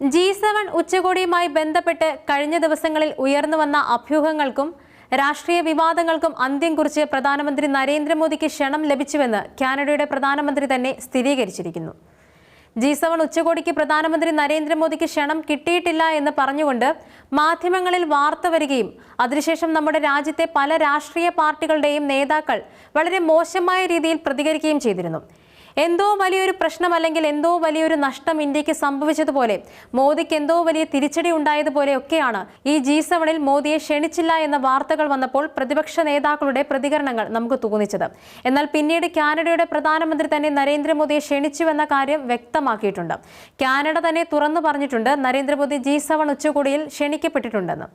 G seven ഉച്ചകോടിയുമായി ബന്ധപ്പെട്ട് കഴിഞ്ഞ ദിവസങ്ങളിൽ ഉയർന്നു വന്ന അഭ്യൂഹങ്ങൾക്കും രാഷ്ട്രീയ വിവാദങ്ങൾക്കും അന്ത്യം കുറിച്ച് പ്രധാനമന്ത്രി നരേന്ദ്രമോദിക്ക് ക്ഷണം ലഭിച്ചുവെന്ന് കാനഡയുടെ പ്രധാനമന്ത്രി തന്നെ സ്ഥിരീകരിച്ചിരിക്കുന്നു. ജി സെവൻ ഉച്ചകോടിക്ക് പ്രധാനമന്ത്രി നരേന്ദ്രമോദിക്ക് ക്ഷണം കിട്ടിയിട്ടില്ല എന്ന് പറഞ്ഞുകൊണ്ട് മാധ്യമങ്ങളിൽ വാർത്ത വരികയും അതിനുശേഷം നമ്മുടെ രാജ്യത്തെ പല രാഷ്ട്രീയ പാർട്ടികളുടെയും നേതാക്കൾ വളരെ മോശമായ രീതിയിൽ പ്രതികരിക്കുകയും ചെയ്തിരുന്നു. എന്തോ വലിയൊരു പ്രശ്നം അല്ലെങ്കിൽ എന്തോ വലിയൊരു നഷ്ടം ഇന്ത്യയ്ക്ക് സംഭവിച്ചതുപോലെ മോദിക്ക് എന്തോ വലിയ തിരിച്ചടി ഉണ്ടായതുപോലെയൊക്കെയാണ് ഈ ജി സെവനിൽ മോദിയെ ക്ഷണിച്ചില്ല എന്ന വാർത്തകൾ വന്നപ്പോൾ പ്രതിപക്ഷ നേതാക്കളുടെ പ്രതികരണങ്ങൾ നമുക്ക് തോന്നിച്ചത്. എന്നാൽ പിന്നീട് കാനഡയുടെ പ്രധാനമന്ത്രി തന്നെ നരേന്ദ്രമോദിയെ ക്ഷണിച്ചുവെന്ന കാര്യം വ്യക്തമാക്കിയിട്ടുണ്ട്. കാനഡ തന്നെ തുറന്നു പറഞ്ഞിട്ടുണ്ട് നരേന്ദ്രമോദി ജി സെവൻ ഉച്ചകോടിയിൽ ക്ഷണിക്കപ്പെട്ടിട്ടുണ്ടെന്ന്.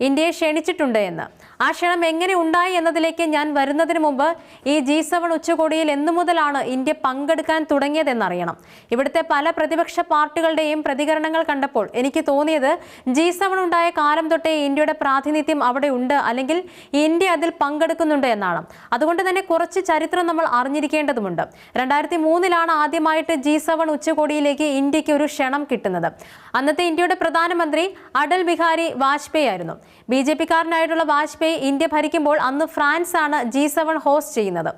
ഇന്ത്യയെ ക്ഷണിച്ചിട്ടുണ്ട് എന്ന്. ആ ക്ഷണം എങ്ങനെ ഉണ്ടായി എന്നതിലേക്ക് ഞാൻ വരുന്നതിന് മുമ്പ് ഈ ജി സെവൻ ഉച്ചകോടിയിൽ എന്നു മുതലാണ് ഇന്ത്യ പങ്കെടുക്കാൻ തുടങ്ങിയതെന്നറിയണം. ഇവിടുത്തെ പല പ്രതിപക്ഷ പാർട്ടികളുടെയും പ്രതികരണങ്ങൾ കണ്ടപ്പോൾ എനിക്ക് തോന്നിയത് ജി സെവൻ ഉണ്ടായ കാലം തൊട്ടേ ഇന്ത്യയുടെ പ്രാതിനിധ്യം അവിടെ ഉണ്ട് അല്ലെങ്കിൽ ഇന്ത്യ അതിൽ പങ്കെടുക്കുന്നുണ്ട് എന്നാണ്. അതുകൊണ്ട് തന്നെ കുറച്ച് ചരിത്രം നമ്മൾ അറിഞ്ഞിരിക്കേണ്ടതുണ്ട് രണ്ടായിരത്തി മൂന്നിലാണ് ആദ്യമായിട്ട് ജി സെവൻ ഉച്ചകോടിയിലേക്ക് ഇന്ത്യയ്ക്ക് ഒരു ക്ഷണം കിട്ടുന്നത്. അന്നത്തെ ഇന്ത്യയുടെ പ്രധാനമന്ത്രി അടൽ ബിഹാരി വാജ്പേയി ആയിരുന്നു. ബി ജെ പിക്കാരനായിട്ടുള്ള വാജ്പേയി ഇന്ത്യ ഭരിക്കുമ്പോൾ അന്ന് ഫ്രാൻസ് ആണ് ജി സെവൻ ഹോസ്റ്റ് ചെയ്യുന്നത്.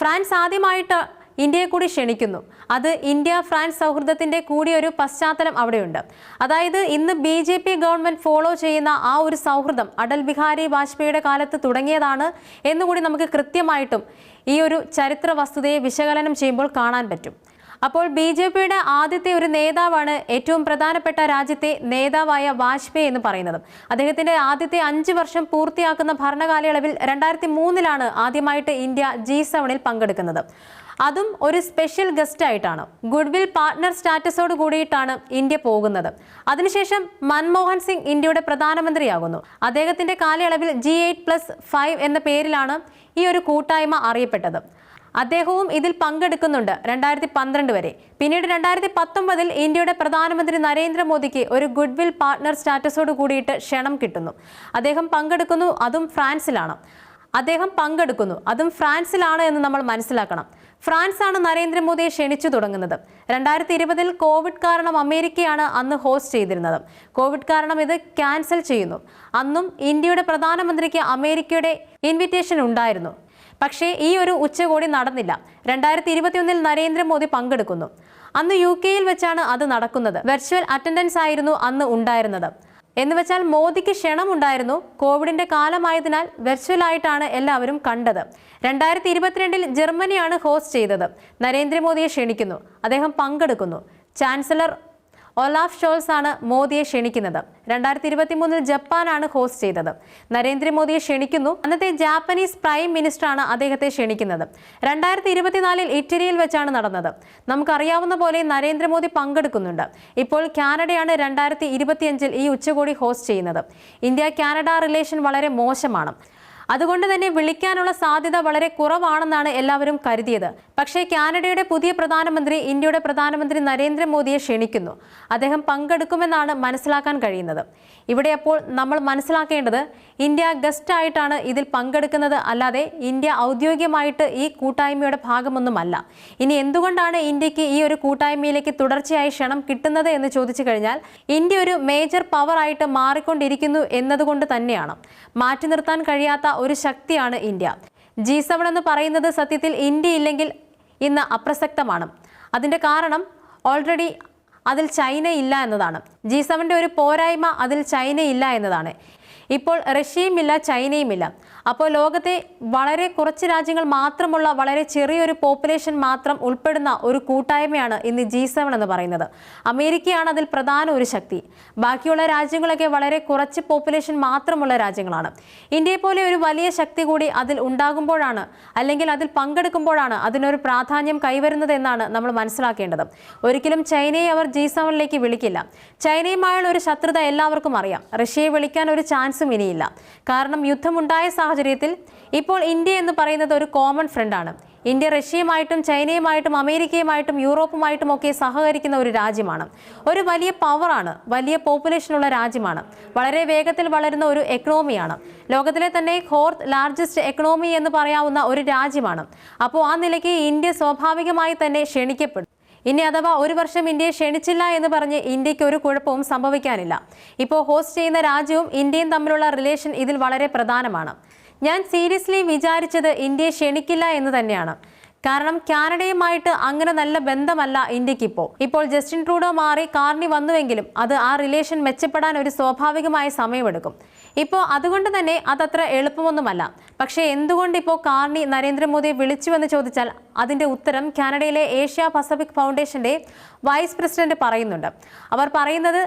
ഫ്രാൻസ് ആദ്യമായിട്ട് ഇന്ത്യയെ കൂടി ക്ഷണിക്കുന്നു. അത് ഇന്ത്യ ഫ്രാൻസ് സൗഹൃദത്തിന്റെ കൂടിയൊരു പശ്ചാത്തലം അവിടെയുണ്ട്. അതായത് ഇന്ന് B J P government follow ചെയ്യുന്ന ആ ഒരു സൗഹൃദം അടൽ ബിഹാരി വാജ്പേയിയുടെ കാലത്ത് തുടങ്ങിയതാണ് എന്നുകൂടി നമുക്ക് കൃത്യമായിട്ടും ഈ ഒരു ചരിത്ര വസ്തുതയെ വിശകലനം ചെയ്യുമ്പോൾ കാണാൻ പറ്റും. അപ്പോൾ ബി ജെ പിയുടെ ആദ്യത്തെ ഒരു നേതാവാണ് ഏറ്റവും പ്രധാനപ്പെട്ട രാജ്യത്തെ നേതാവായ വാജ്പേയി എന്ന് പറയുന്നത്. അദ്ദേഹത്തിന്റെ ആദ്യത്തെ അഞ്ച് വർഷം പൂർത്തിയാക്കുന്ന ഭരണകാലയളവിൽ രണ്ടായിരത്തി മൂന്നിലാണ് ആദ്യമായിട്ട് ഇന്ത്യ ജി സെവനിൽ പങ്കെടുക്കുന്നത്. അതും ഒരു സ്പെഷ്യൽ ഗസ്റ്റ് ആയിട്ടാണ് ഗുഡ്വിൽ പാർട്ട്ണർ സ്റ്റാറ്റസോട് കൂടിയിട്ടാണ് ഇന്ത്യ പോകുന്നത്. അതിനുശേഷം മൻമോഹൻ സിംഗ് ഇന്ത്യയുടെ പ്രധാനമന്ത്രിയാകുന്നു. അദ്ദേഹത്തിന്റെ കാലയളവിൽ ജി എയ്റ്റ് പ്ലസ് ഫൈവ് എന്ന പേരിലാണ് ഈ ഒരു കൂട്ടായ്മ അറിയപ്പെട്ടത്. അദ്ദേഹവും ഇതിൽ പങ്കെടുക്കുന്നുണ്ട് രണ്ടായിരത്തി പന്ത്രണ്ട് വരെ. പിന്നീട് രണ്ടായിരത്തി പത്തൊമ്പതിൽ ഇന്ത്യയുടെ പ്രധാനമന്ത്രി നരേന്ദ്രമോദിക്ക് ഒരു ഗുഡ്വിൽ പാർട്ണർ സ്റ്റാറ്റസോട് കൂടിയിട്ട് ക്ഷണം കിട്ടുന്നു. അദ്ദേഹം പങ്കെടുക്കുന്നു അതും ഫ്രാൻസിലാണ്. അദ്ദേഹം പങ്കെടുക്കുന്നു അതും ഫ്രാൻസിലാണ് എന്ന് നമ്മൾ മനസ്സിലാക്കണം. ഫ്രാൻസാണ് നരേന്ദ്രമോദിയെ ക്ഷണിച്ചു തുടങ്ങുന്നത്. രണ്ടായിരത്തി ഇരുപതിൽ കോവിഡ് കാരണം അമേരിക്കയാണ് അന്ന് ഹോസ്റ്റ് ചെയ്തിരുന്നത്. കോവിഡ് കാരണം ഇത് ക്യാൻസൽ ചെയ്യുന്നു. അന്നും ഇന്ത്യയുടെ പ്രധാനമന്ത്രിക്ക് അമേരിക്കയുടെ ഇൻവിറ്റേഷൻ ഉണ്ടായിരുന്നു. പക്ഷേ ഈ ഒരു ഉച്ചകോടി നടന്നില്ല. രണ്ടായിരത്തി ഇരുപത്തിയൊന്നിൽ നരേന്ദ്രമോദി പങ്കെടുക്കുന്നു. അന്ന് യു കെയിൽ വെച്ചാണ് അത് നടക്കുന്നത്. വെർച്വൽ അറ്റൻഡൻസ് ആയിരുന്നു അന്ന് ഉണ്ടായിരുന്നത്. എന്ന് വെച്ചാൽ മോദിക്ക് ക്ഷണമുണ്ടായിരുന്നു. കോവിഡിന്റെ കാലമായതിനാൽ വെർച്വൽ ആയിട്ടാണ് എല്ലാവരും കണ്ടത്. രണ്ടായിരത്തി ഇരുപത്തിരണ്ടിൽ ജർമ്മനിയാണ് ഹോസ്റ്റ് ചെയ്തത്. നരേന്ദ്രമോദിയെ ക്ഷണിക്കുന്നു. അദ്ദേഹം പങ്കെടുക്കുന്നു. ചാൻസലർ ഒലാഫ് ഷോൾസ് ആണ് മോദിയെ ക്ഷണിക്കുന്നത്. രണ്ടായിരത്തി മൂന്നിൽ ജപ്പാനാണ് ഹോസ്റ്റ് ചെയ്തത്. നരേന്ദ്രമോദിയെ ക്ഷണിക്കുന്നു. അന്നത്തെ ജാപ്പനീസ് പ്രൈം മിനിസ്റ്ററാണ് അദ്ദേഹത്തെ ക്ഷണിക്കുന്നത്. രണ്ടായിരത്തി ഇരുപത്തിനാലിൽ ഇറ്റലിയിൽ വെച്ചാണ് നടന്നത്. നമുക്കറിയാവുന്ന പോലെ നരേന്ദ്രമോദി പങ്കെടുക്കുന്നുണ്ട്. ഇപ്പോൾ കാനഡയാണ് രണ്ടായിരത്തി ഇരുപത്തിയഞ്ചിൽ ഈ ഉച്ചകോടി ഹോസ്റ്റ് ചെയ്യുന്നത്. ഇന്ത്യ കാനഡ റിലേഷൻ വളരെ മോശമാണ്. അതുകൊണ്ട് തന്നെ വിളിക്കാനുള്ള സാധ്യത വളരെ കുറവാണെന്നാണ് എല്ലാവരും കരുതിയത്. പക്ഷേ കാനഡയുടെ പുതിയ പ്രധാനമന്ത്രി ഇന്ത്യയുടെ പ്രധാനമന്ത്രി നരേന്ദ്രമോദിയെ ക്ഷണിക്കുന്നു. അദ്ദേഹം പങ്കെടുക്കുമെന്നാണ് മനസ്സിലാക്കാൻ കഴിയുന്നത്. ഇവിടെ അപ്പോൾ നമ്മൾ മനസ്സിലാക്കേണ്ടത് ഇന്ത്യ ഗസ്റ്റ് ആയിട്ടാണ് ഇതിൽ പങ്കെടുക്കുന്നത്. അല്ലാതെ ഇന്ത്യ ഔദ്യോഗികമായിട്ട് ഈ കൂട്ടായ്മയുടെ ഭാഗമൊന്നുമല്ല. ഇനി എന്തുകൊണ്ടാണ് ഇന്ത്യയ്ക്ക് ഈ ഒരു കൂട്ടായ്മയിലേക്ക് തുടർച്ചയായി ക്ഷണം കിട്ടുന്നത് എന്ന് ചോദിച്ചു കഴിഞ്ഞാൽ ഇന്ത്യ ഒരു മേജർ പവർ ആയിട്ട് മാറിക്കൊണ്ടിരിക്കുന്നു എന്നതുകൊണ്ട് തന്നെയാണ്. മാറ്റി നിർത്താൻ കഴിയാത്ത ഒരു ശക്തിയാണ് ഇന്ത്യ. ജി സെവൻ എന്ന് പറയുന്നത് സത്യത്തിൽ ഇന്ത്യ ഇല്ലെങ്കിൽ ഇന്ന് അപ്രസക്തമാണ്. അതിന്റെ കാരണം ഓൾറെഡി അതിൽ ചൈന ഇല്ല എന്നതാണ്. ജി സെവന്റെ ഒരു പോരായ്മ അതിൽ ചൈന ഇല്ല എന്നതാണ്. ഇപ്പോൾ റഷ്യയുമില്ല ചൈനയുമില്ല. അപ്പോൾ ലോകത്തെ വളരെ കുറച്ച് രാജ്യങ്ങൾ മാത്രമുള്ള വളരെ ചെറിയൊരു പോപ്പുലേഷൻ മാത്രം ഉൾപ്പെടുന്ന ഒരു കൂട്ടായ്മയാണ് ഇന്ന് ജി സെവൻ എന്ന് പറയുന്നത്. അമേരിക്കയാണ് അതിൽ പ്രധാന ഒരു ശക്തി. ബാക്കിയുള്ള രാജ്യങ്ങളൊക്കെ വളരെ കുറച്ച് പോപ്പുലേഷൻ മാത്രമുള്ള രാജ്യങ്ങളാണ്. ഇന്ത്യയെ പോലെ ഒരു വലിയ ശക്തി കൂടി അതിൽ ഉണ്ടാകുമ്പോഴാണ് അല്ലെങ്കിൽ അതിൽ പങ്കെടുക്കുമ്പോഴാണ് അതിനൊരു പ്രാധാന്യം കൈവരുന്നത് എന്നാണ് നമ്മൾ മനസ്സിലാക്കേണ്ടത്. ഒരിക്കലും ചൈനയെ അവർ ജി സെവനിലേക്ക് വിളിക്കില്ല. ചൈനയുമായുള്ള ഒരു ശത്രുത എല്ലാവർക്കും അറിയാം. റഷ്യയെ വിളിക്കാൻ ഒരു ചാൻസും ഇനിയില്ല. കാരണം യുദ്ധമുണ്ടായ സാഹചര്യത്തിൽ ഇപ്പോൾ ഇന്ത്യ എന്ന് പറയുന്നത് ഒരു കോമൺ ഫ്രണ്ടാണ് ഇന്ത്യ റഷ്യയുമായിട്ടും ചൈനയുമായിട്ടും അമേരിക്കയുമായിട്ടും യൂറോപ്പുമായിട്ടും ഒക്കെ സഹകരിക്കുന്ന ഒരു രാജ്യമാണ്. ഒരു വലിയ പവറാണ് വലിയ പോപ്പുലേഷനുള്ള രാജ്യമാണ്. വളരെ വേഗത്തിൽ വളരുന്ന ഒരു എക്കണോമിയാണ് ലോകത്തിലെ തന്നെ ഫോർത്ത് ലാർജസ്റ്റ് എക്കണോമി എന്ന് പറയാവുന്ന ഒരു രാജ്യമാണ്. അപ്പോൾ ആ നിലയ്ക്ക് ഇന്ത്യ സ്വാഭാവികമായി തന്നെ ക്ഷണിക്കപ്പെടും. ഇനി അഥവാ ഒരു വർഷം ഇന്ത്യയെ ക്ഷണിച്ചില്ല എന്ന് പറഞ്ഞ് ഇന്ത്യയ്ക്ക് ഒരു കുഴപ്പവും സംഭവിക്കാനില്ല. ഇപ്പോൾ ഹോസ്റ്റ് ചെയ്യുന്ന രാജ്യവും ഇന്ത്യയും തമ്മിലുള്ള റിലേഷൻ ഇതിൽ വളരെ പ്രധാനമാണ്. ഞാൻ സീരിയസ്ലി വിചാരിച്ചത് ഇന്ത്യയെ ക്ഷണിക്കില്ല എന്ന് തന്നെയാണ്. കാരണം കാനഡയുമായിട്ട് അങ്ങനെ നല്ല ബന്ധമല്ല ഇന്ത്യയ്ക്ക് ഇപ്പോൾ ഇപ്പോൾ ജസ്റ്റിൻ ട്രൂഡോ മാറി കാർണി വന്നുവെങ്കിലും അത് ആ റിലേഷൻ മെച്ചപ്പെടാൻ ഒരു സ്വാഭാവികമായ സമയമെടുക്കും. ഇപ്പോൾ അതുകൊണ്ട് തന്നെ അതത്ര എളുപ്പമൊന്നുമല്ല. പക്ഷേ എന്തുകൊണ്ട് ഇപ്പോൾ കാർണി നരേന്ദ്രമോദിയെ വിളിച്ചുവെന്ന് ചോദിച്ചാൽ അതിന്റെ ഉത്തരം കാനഡയിലെ ഏഷ്യ പസഫിക് ഫൗണ്ടേഷന്റെ വൈസ് പ്രസിഡന്റ് പറയുന്നുണ്ട്. അവർ പറയുന്നത്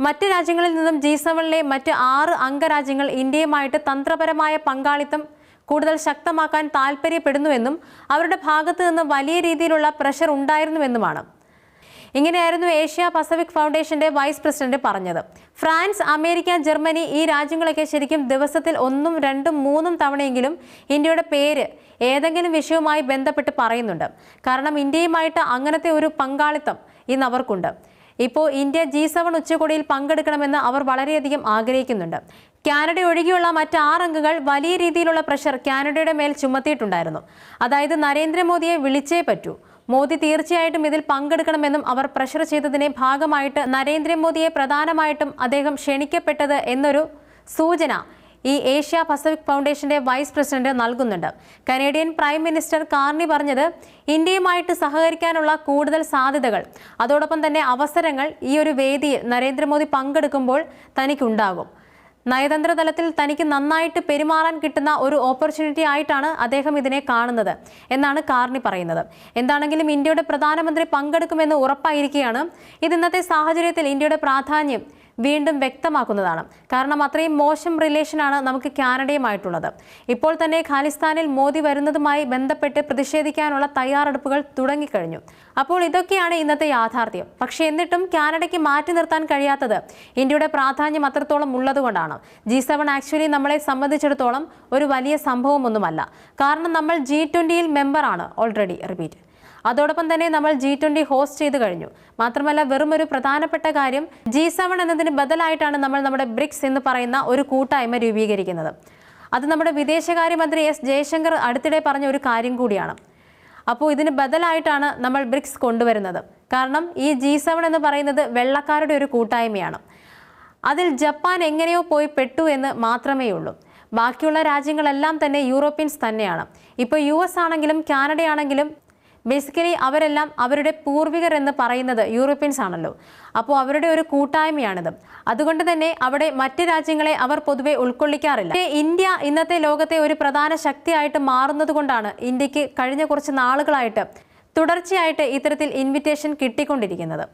മറ്റ് രാജ്യങ്ങളിൽ നിന്നും ജി സെവനിലെ മറ്റ് ആറ് അംഗരാജ്യങ്ങൾ ഇന്ത്യയുമായിട്ട് തന്ത്രപരമായ പങ്കാളിത്തം കൂടുതൽ ശക്തമാക്കാൻ താൽപ്പര്യപ്പെടുന്നുവെന്നും അവരുടെ ഭാഗത്തു നിന്ന് വലിയ രീതിയിലുള്ള പ്രഷർ ഉണ്ടായിരുന്നുവെന്നുമാണ്. ഇങ്ങനെയായിരുന്നു ഏഷ്യ പസഫിക് ഫൗണ്ടേഷന്റെ വൈസ് പ്രസിഡന്റ് പറഞ്ഞത്. ഫ്രാൻസ് അമേരിക്ക ജർമ്മനി ഈ രാജ്യങ്ങളൊക്കെ ശരിക്കും ദിവസത്തിൽ ഒന്നും രണ്ടും മൂന്നും തവണയെങ്കിലും ഇന്ത്യയുടെ പേര് ഏതെങ്കിലും വിഷയവുമായി ബന്ധപ്പെട്ട് പറയുന്നുണ്ട്. കാരണം ഇന്ത്യയുമായിട്ട് അങ്ങനത്തെ ഒരു പങ്കാളിത്തം ഇന്ന് അവർക്കുണ്ട്. ഇപ്പോൾ ഇന്ത്യ ജി സെവൻ ഉച്ചകോടിയിൽ പങ്കെടുക്കണമെന്ന് അവർ വളരെയധികം ആഗ്രഹിക്കുന്നുണ്ട്. കാനഡ ഒഴികെയുള്ള മറ്റ് ആറംഗങ്ങൾ വലിയ രീതിയിലുള്ള പ്രഷർ കാനഡയുടെ മേൽ ചുമത്തിയിട്ടുണ്ടായിരുന്നു. അതായത് നരേന്ദ്രമോദിയെ വിളിച്ചേ പറ്റൂ. മോദി തീർച്ചയായിട്ടും ഇതിൽ പങ്കെടുക്കണമെന്നും അവർ പ്രഷർ ചെയ്തതിനെ ഭാഗമായിട്ട് നരേന്ദ്രമോദിയെ പ്രധാനമായിട്ടും അദ്ദേഹം ക്ഷണിക്കപ്പെട്ടത് എന്നൊരു സൂചന ഈ ഏഷ്യ പസഫിക് ഫൗണ്ടേഷന്റെ വൈസ് പ്രസിഡന്റ് നൽകുന്നുണ്ട്. കനേഡിയൻ പ്രൈം മിനിസ്റ്റർ കാർണി പറഞ്ഞത് ഇന്ത്യയുമായിട്ട് സഹകരിക്കാനുള്ള കൂടുതൽ സാധ്യതകൾ അതോടൊപ്പം തന്നെ അവസരങ്ങൾ ഈ ഒരു വേദിയിൽ നരേന്ദ്രമോദി പങ്കെടുക്കുമ്പോൾ തനിക്കുണ്ടാകും. നയതന്ത്ര തലത്തിൽ തനിക്ക് നന്നായിട്ട് പെരുമാറാൻ കിട്ടുന്ന ഒരു ഓപ്പർച്യൂണിറ്റി ആയിട്ടാണ് അദ്ദേഹം ഇതിനെ കാണുന്നത് എന്നാണ് കാർണി പറയുന്നത്. എന്താണെങ്കിലും ഇന്ത്യയുടെ പ്രധാനമന്ത്രി പങ്കെടുക്കുമെന്ന് ഉറപ്പായിരിക്കുകയാണ്. ഇത് ഇന്നത്തെ സാഹചര്യത്തിൽ ഇന്ത്യയുടെ പ്രാധാന്യം വീണ്ടും വ്യക്തമാക്കുന്നതാണ്. കാരണം അത്രയും മോശം റിലേഷനാണ് നമുക്ക് കാനഡയുമായിട്ടുള്ളത്. ഇപ്പോൾ തന്നെ ഖാലിസ്ഥാനിൽ മോദി വരുന്നതുമായി ബന്ധപ്പെട്ട് പ്രതിഷേധിക്കാനുള്ള തയ്യാറെടുപ്പുകൾ തുടങ്ങിക്കഴിഞ്ഞു. അപ്പോൾ ഇതൊക്കെയാണ് ഇന്നത്തെ യാഥാർത്ഥ്യം. പക്ഷേ എന്നിട്ടും കാനഡയ്ക്ക് മാറ്റി നിർത്താൻ കഴിയാത്തത് ഇന്ത്യയുടെ പ്രാധാന്യം അത്രത്തോളം ഉള്ളതുകൊണ്ടാണ്. ജി സെവൻ ആക്ച്വലി നമ്മളെ സംബന്ധിച്ചിടത്തോളം ഒരു വലിയ സംഭവമൊന്നുമല്ല. കാരണം നമ്മൾ ജി ട്വന്റിയിൽ മെമ്പറാണ് ഓൾറെഡി റിപ്പീറ്റ് അതോടൊപ്പം തന്നെ നമ്മൾ ജി ട്വന്റി ഹോസ്റ്റ് ചെയ്ത് കഴിഞ്ഞു. മാത്രമല്ല വെറും ഒരു പ്രധാനപ്പെട്ട കാര്യം ജി സെവൻ എന്നതിന് ബദലായിട്ടാണ് നമ്മൾ നമ്മുടെ ബ്രിക്സ് എന്ന് പറയുന്ന ഒരു കൂട്ടായ്മ രൂപീകരിക്കുന്നത്. അത് നമ്മുടെ വിദേശകാര്യമന്ത്രി എസ് ജയശങ്കർ അടുത്തിടെ പറഞ്ഞ ഒരു കാര്യം കൂടിയാണ്. അപ്പോൾ ഇതിന് ബദലായിട്ടാണ് നമ്മൾ ബ്രിക്സ് കൊണ്ടുവരുന്നത്. കാരണം ഈ ജി സെവൻ എന്ന് പറയുന്നത് വെള്ളക്കാരുടെ ഒരു കൂട്ടായ്മയാണ്. അതിൽ ജപ്പാൻ എങ്ങനെയോ പോയി പെട്ടു എന്ന് മാത്രമേ ഉള്ളൂ. ബാക്കിയുള്ള രാജ്യങ്ങളെല്ലാം തന്നെ യൂറോപ്യൻസ് തന്നെയാണ്. ഇപ്പോൾ യു എസ് ആണെങ്കിലും കാനഡയാണെങ്കിലും ബേസിക്കലി അവരെല്ലാം അവരുടെ പൂർവികർ എന്ന് പറയുന്നത് യൂറോപ്യൻസ് ആണല്ലോ. അപ്പോൾ അവരുടെ ഒരു കൂട്ടായ്മയാണിത്. അതുകൊണ്ട് തന്നെ അവിടെ മറ്റ് രാജ്യങ്ങളെ അവർ പൊതുവെ ഉൾക്കൊള്ളിക്കാറില്ല. ഇന്ത്യ ഇന്നത്തെ ലോകത്തെ ഒരു പ്രധാന ശക്തിയായിട്ട് മാറുന്നത് കൊണ്ടാണ് ഇന്ത്യയ്ക്ക് കഴിഞ്ഞ കുറച്ച് നാളുകളായിട്ട് തുടർച്ചയായിട്ട് ഇത്തരത്തിൽ ഇൻവിറ്റേഷൻ കിട്ടിക്കൊണ്ടിരിക്കുന്നത്.